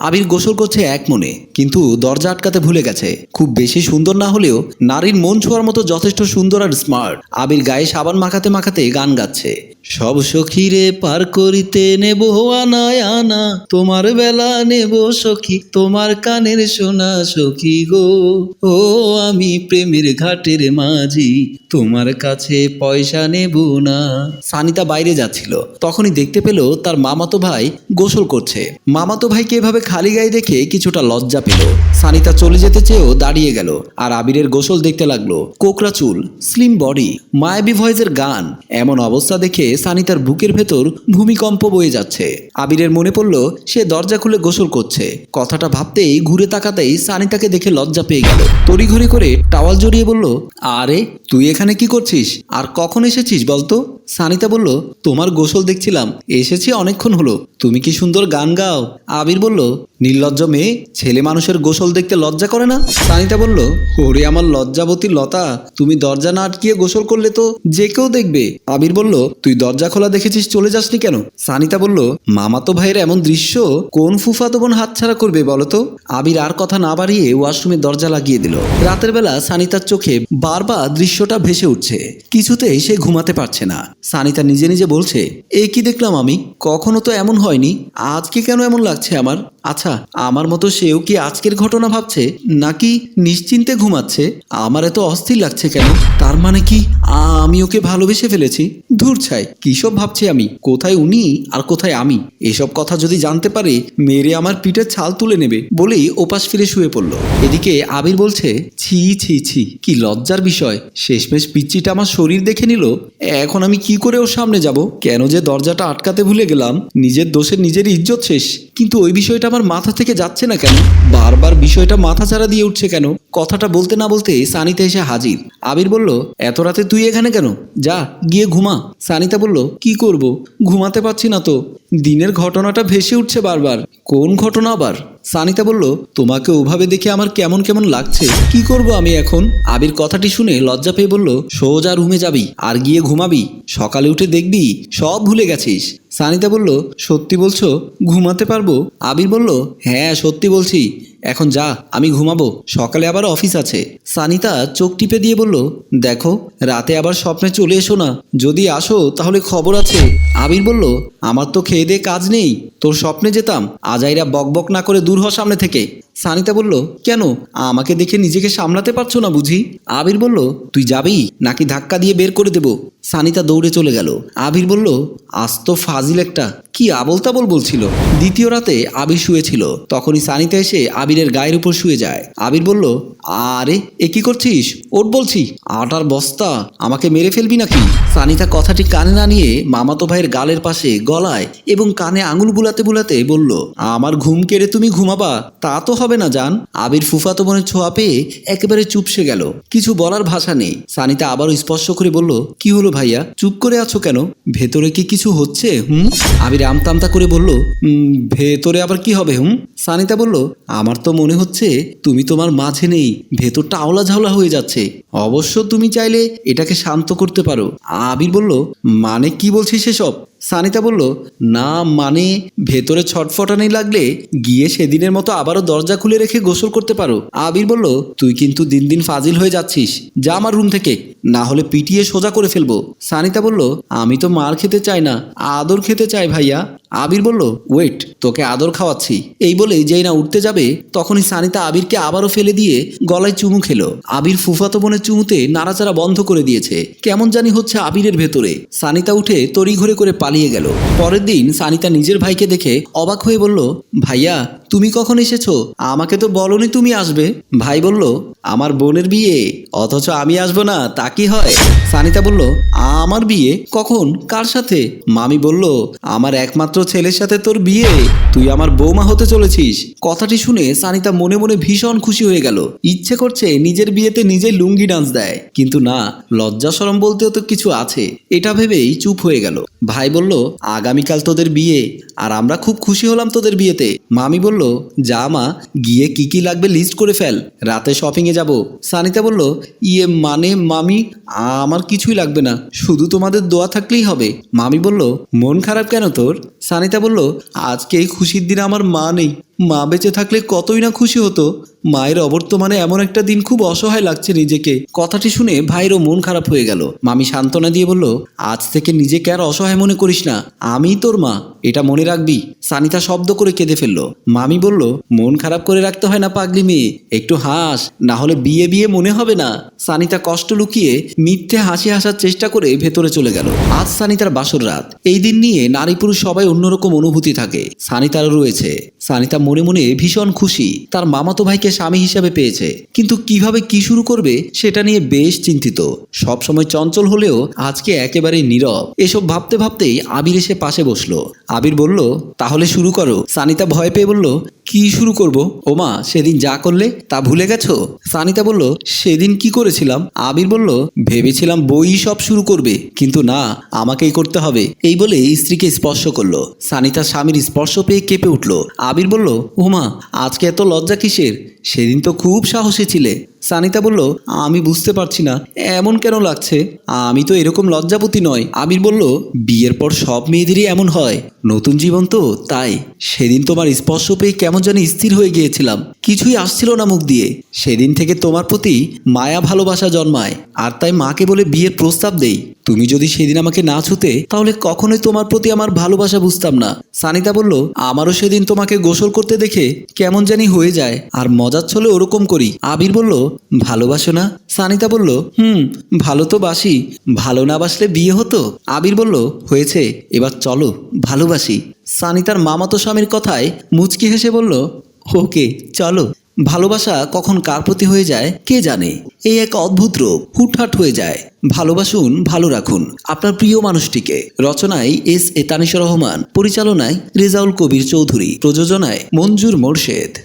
আবির গোসল করছে এক মনে, কিন্তু দরজা আটকাতে ভুলে গেছে। খুব বেশি সুন্দর না হলেও নারীর মন ছোঁয়ার মতো যথেষ্ট সুন্দর আর স্মার্ট আবির গায়ে সাবান মাখাতে মাখাতে গান গাচ্ছে। সব সখীরে পার করিতে নেব আনায় আনা, তোমার বেলা নেব সখী, তোমার কানের সোনা সখী গো। ও, আমি প্রেমের ঘাটের মাঝি, তোমার কাছে পয়সা নেব না। সানিতা বাইরে যাচ্ছিল, তখনই দেখতে পেল তার মামাতো ভাই গোসল করছে। মামাতো ভাইকে এভাবে খালি গায়ে দেখে কিছুটা লজ্জা পেল। সানিতা চলে যেতে চেয়েও দাঁড়িয়ে গেল আর আবিরের গোসল দেখতে লাগল। কোকরা চুল স্লিম বডি মায়াবী ভয়েসের গান, এমন অবস্থা দেখে সানিতার বুকের ভেতর ভূমিকম্প বয়ে যাচ্ছে। আবিরের মনে পড়ল, সে দরজা খুলে গোসল করছে। কথাটা ভাবতেই ঘুরে তাকাতেই সানিতাকে দেখে লজ্জা পেয়ে গেল। তড়িঘড়ি করে টাওয়াল জড়িয়ে বলল, আরে, তুই এখানে কি করছিস? আর কখন এসেছিস বলতো? সানিতা বলল, তোমার গোসল দেখছিলাম, এসেছি অনেকক্ষণ হলো, তুমি কি সুন্দর গান গাও? আবির বলল নির্লজ্জ মেয়ে ছেলে মানুষের গোসল দেখতে লজ্জা করে না? সানিতা বলল, ওরে আমার লজ্জাবতী লতা, তুমি দরজা না আটকিয়ে গোসল করলে তো যে কেউ দেখবে। আবির বলল, তুই দরজা খোলা দেখেছিস, চলে যাসনি কেন? সানিতা বলল, মামাতো ভাইয়ের এমন দৃশ্য কোন ফুফাতো বোন হাতছাড়া করবে বলতো আবির আর কথা না বাড়িয়ে ওয়াশরুমের দরজা লাগিয়ে দিল। রাতের বেলা সানিতার চোখে বারবার দৃশ্যটা ভেসে উঠছে। কিছুতেই সে ঘুমাতে পারছে না। সানিতা নিজে নিজে বলছে, এ কি দেখলাম আমি? কখনো তো এমন হয়নি। আজকে কেন এমন লাগছে আমার? আচ্ছা আমার মতো সেও কি আজকের ঘটনা ভাবছে? নাকি নিশ্চিন্তে ঘুমাচ্ছে? আমার এত অস্থির লাগছে কেন? তার মানে কি আমি ওকে ভালোবেসে ফেলেছি? ধূর ছাই কিসব ভাবছি আমি? কোথায় উনি আর কোথায় আমি? এসব কথা যদি জানতে পারে, মেরে আমার পিঠের ছাল তুলে নেবে বলেই ওপাশ ফিরে শুয়ে পড়ল। এদিকে আবির বলছে, ছি ছি ছি, কি লজ্জার বিষয়। শেষমেশ পিচ্চিটা আমার শরীর দেখে নিল, এখন আমি কি করে ওর সামনে যাব? কেন যে দরজাটা আটকাতে ভুলে গেলাম, নিজের দোষের নিজের ইজ্জত শেষ। কিন্তু ওই বিষয়টা আমার মাথা থেকে যাচ্ছে না কেন? বারবার বিষয়টা মাথা ছাড়া দিয়ে উঠছে কেন? কথাটা বলতে না বলতে সানিতা এসে হাজির। আবির বলল, এত রাতে তুই এখানে কেন? যা, গিয়ে ঘুমা। সানিতা বলল, কি করব? ঘুমাতে পারছি না তো। দিনের ঘটনাটা ভেসে উঠছে বারবার। কোন ঘটনা আবার? সানিতা বলল, তোমাকে ওভাবে দেখে আমার কেমন কেমন লাগছে? কি করব আমি এখন? আবির কথাটি শুনে লজ্জা পেয়ে বলল, সোজা রুমে যাবি, আর গিয়ে ঘুমাবি। সকালে উঠে দেখবি, সব ভুলে গেছিস। সানিতা বলল, সত্যি বলছো, ঘুমাতে পারব? আবির বলল হ্যাঁ সত্যি বলছি। এখন যা, আমি ঘুমাবো। সকালে আবার অফিস আছে। সানিতা চোখ টিপে দিয়ে বলল, দেখো, রাতে আবার স্বপ্নে চলে এসো না। যদি আসো, তাহলে খবর আছে। আবির বলল, আমার তো খেয়ে দিয়ে কাজ নেই। তোর স্বপ্নে যেতাম, আজাইরা বকবক না করে দূর হ সামনে থেকে। সানিতা বলল, কেন? আমাকে দেখে নিজেকে সামলাতে পারছ না বুঝি? আবির বলল, তুই যাবি? নাকি ধাক্কা দিয়ে বের করে দেব? সানিতা দৌড়ে চলে গেল। আবির বলল, আজ তো ফাজিল একটা। কি আবল তাবল বলছিল? দ্বিতীয় রাতে আবির শুয়েছিল। তখনই সানিতা এসে আবিরের গায়ের উপর শুয়ে যায়। আবির বলল, আরে, এ কি করছিস? ওট বলছি। আটার বস্তা। আমাকে মেরে ফেলবি নাকি? সানিতা কথাটি কানে না নিয়ে মামাতো ভাইয়ের গালের পাশে গলায় এবং কানে আঙুল বুলাতে বুলাতে বলল, আমার ঘুম কেড়ে তুমি ঘুমাবা। তা তো হবে না জান। আবির ফুফাতো বোনের ছোঁয়া পেয়ে একেবারে চুপসে গেল। কিছু বলার ভাষা নেই। সানিতা আবারও স্পর্শ করে বলল কি হলো ভাইয়া? চুপ করে আছো কেন? ভেতরে কি কিছু হচ্ছে হুম? আবির আমতামতা করে বলল "উম, ভেতরে আবার কি হবে হুম? সানিতা বলল আমার তো মনে হচ্ছে তুমি তোমার মাঝে নেই। ভেতরটা আওলা ঝাওলা হয়ে যাচ্ছে। অবশ্য তুমি চাইলে এটাকে শান্ত করতে পারো। আবির বলল মানে কি বলছিস সেসব সানিতা বলল, না মানে ভেতরে ছটফটানি লাগলে গিয়ে সেদিনের মতো আবারও দরজা খুলে রেখে গোসল করতে পারো। আবির বলল, তুই কিন্তু দিন দিন ফাজিল হয়ে যাচ্ছিস। যা আমার রুম থেকে। না হলে পিটিয়ে সোজা করে ফেলব। সানিতা বলল, আমি তো মার খেতে চাই না, আদর খেতে চাই ভাইয়া। আবির বলল, ওয়েট, তোকে আদর খাওয়াচ্ছি। এই বলে যেই না উঠতে যাবে, তখনই সানিতা আবিরকে আবারও ফেলে দিয়ে গলায় চুমু খেলো। আবির ফুফাতো বোনের চুমুতে নাড়াচাড়া বন্ধ করে দিয়েছে। কেমন জানি হচ্ছে আবিরের ভেতরে। সানিতা উঠে তড়িঘড়ি করে পালিয়ে গেল। পরের দিন সানিতা নিজের ভাইকে দেখে অবাক হয়ে বলল, ভাইয়া, তুমি কখন এসেছ? আমাকে তো বলনি তুমি আসবে। ভাই বলল, আমার বোনের বিয়ে, অথচ আমি আসব না তা কি হয়? সানিতা বলল, আমার বিয়ে? কখন? কার সাথে? মামি বলল, আমার একমাত্র ছেলের সাথে তোর বিয়ে। তুই আমার বৌমা হতে চলেছিস। কথাটি শুনে সানিতা মনে মনে ভীষণ খুশি হয়ে গেল। ইচ্ছে করছে নিজের বিয়েতে নিজেই লুঙ্গি ডান্স দেয়। কিন্তু না, লজ্জা সরম বলতেও তো কিছু আছে। এটা ভেবেই চুপ হয়ে গেল। ভাই বলল, আগামীকাল তোদের বিয়ে, আর আমরা খুব খুশি হলাম তোদের বিয়েতে। মামি বলল, যা মা, গিয়ে কি কি লাগবে লিস্ট করে ফেল। রাতে শপিং এ যাব। সানিতা বলল ইয়ে মানে মামি আমার কিছুই লাগবে না। শুধু তোমাদের দোয়া থাকলেই হবে। মামি বলল, মন খারাপ কেন তোর? সানিতা বলল, আজকে এই খুশির দিনে আমার মা নেই। মা বেঁচে থাকলে কতই না খুশি হতো। মায়ের অবর্তমানে এমন একটা দিন খুব অসহায় লাগছে নিজেকে। কথাটি শুনে ভাইয়েরও মন খারাপ হয়ে গেল। মামি সান্ত্বনা দিয়ে বলল, আজ থেকে নিজেকে আর অসহায় মনে করিস না। আমিই তোর মা। এটা মনে রাখবি। সানিতা শব্দ করে কেঁদে ফেলল। মামি বলল, মন খারাপ করে রাখতে হয় না পাগলি মেয়ে। একটু হাস, না হলে বিয়ে বিয়ে মনে হবে না। সানিতা কষ্ট লুকিয়ে মিথ্যে হাসি হাসার চেষ্টা করে ভেতরে চলে গেল। আজ সানিতার বাসর রাত। এই দিন নিয়ে নারী পুরুষ সবাই অন্যরকম অনুভূতি থাকে। সানিতারও রয়েছে। সানিতা মনে মনে ভীষণ খুশি। তার মামাতো ভাইকে স্বামী হিসাবে পেয়েছে। কিন্তু কীভাবে কি শুরু করবে, সেটা নিয়ে বেশ চিন্তিত। সবসময় চঞ্চল হলেও আজকে একেবারেই নীরব। এসব ভাবতে ভাবতেই আবির এসে পাশে বসল। আবির বলল, তাহলে শুরু করো। সানিতা ভয় পেয়ে বলল কি শুরু করব? ওমা, সেদিন যা করলে তা ভুলে গেছো? সানিতা বলল, সেদিন কি করেছিলাম? আবির বলল, ভেবেছিলাম বই সব শুরু করবে, কিন্তু না, আমাকেই করতে হবে। এই বলে স্ত্রীকে স্পর্শ করল। সানিতা স্বামীর স্পর্শ পেয়ে কেঁপে উঠল। আবির বলল, ওমা, আজকে এত লজ্জা কিসের? সেদিন তো খুব সাহসী ছিলে। সানিতা বলল, আমি বুঝতে পারছি না। এমন কেন লাগছে? আমি তো এরকম লজ্জাপতি নয়। আমির বলল, বিয়ের পর সব মেয়েদেরই এমন হয়। নতুন জীবন তো, তাই। সেদিন তোমার স্পর্শ পেয়ে কেমন জানি স্থির হয়ে গিয়েছিলাম। কিছুই আসছিল না মুখ দিয়ে। সেদিন থেকে তোমার প্রতি মায়া ভালোবাসা জন্মায়। আর তাই মাকে বলে বিয়ের প্রস্তাব দেই। তুমি যদি সেদিন আমাকে না ছুতে, তাহলে কখনোই তোমার প্রতি আমার ভালোবাসা বুঝতাম না। সানিতা বলল, আমারও সেদিন তোমাকে গোসল করতে দেখে কেমন জানি হয়ে যায়, আর মজার ছলে ওরকম করি। আবির বলল, ভালোবাসো না? সানিতা বলল, হুম, ভালো তো বাসি, ভালো না বাসলে বিয়ে হতো? আবির বলল, হয়েছে, এবার চলো, ভালোবাসি। সানিতার মামাতো স্বামীর কথায় মুচকি হেসে বলল, ওকে, চলো। ভালোবাসা কখন কার প্রতি হয়ে যায়, কে জানে? এই এক অদ্ভুত রূপ হুটহাট হয়ে যায়। ভালোবাসুন, ভালো রাখুন, আপনার প্রিয় মানুষটিকে। রচনায় এস এ তানিশা রহমান, পরিচালনায় রেজাউল কবির চৌধুরী, প্রযোজনায় মঞ্জুর মোর্শেদ।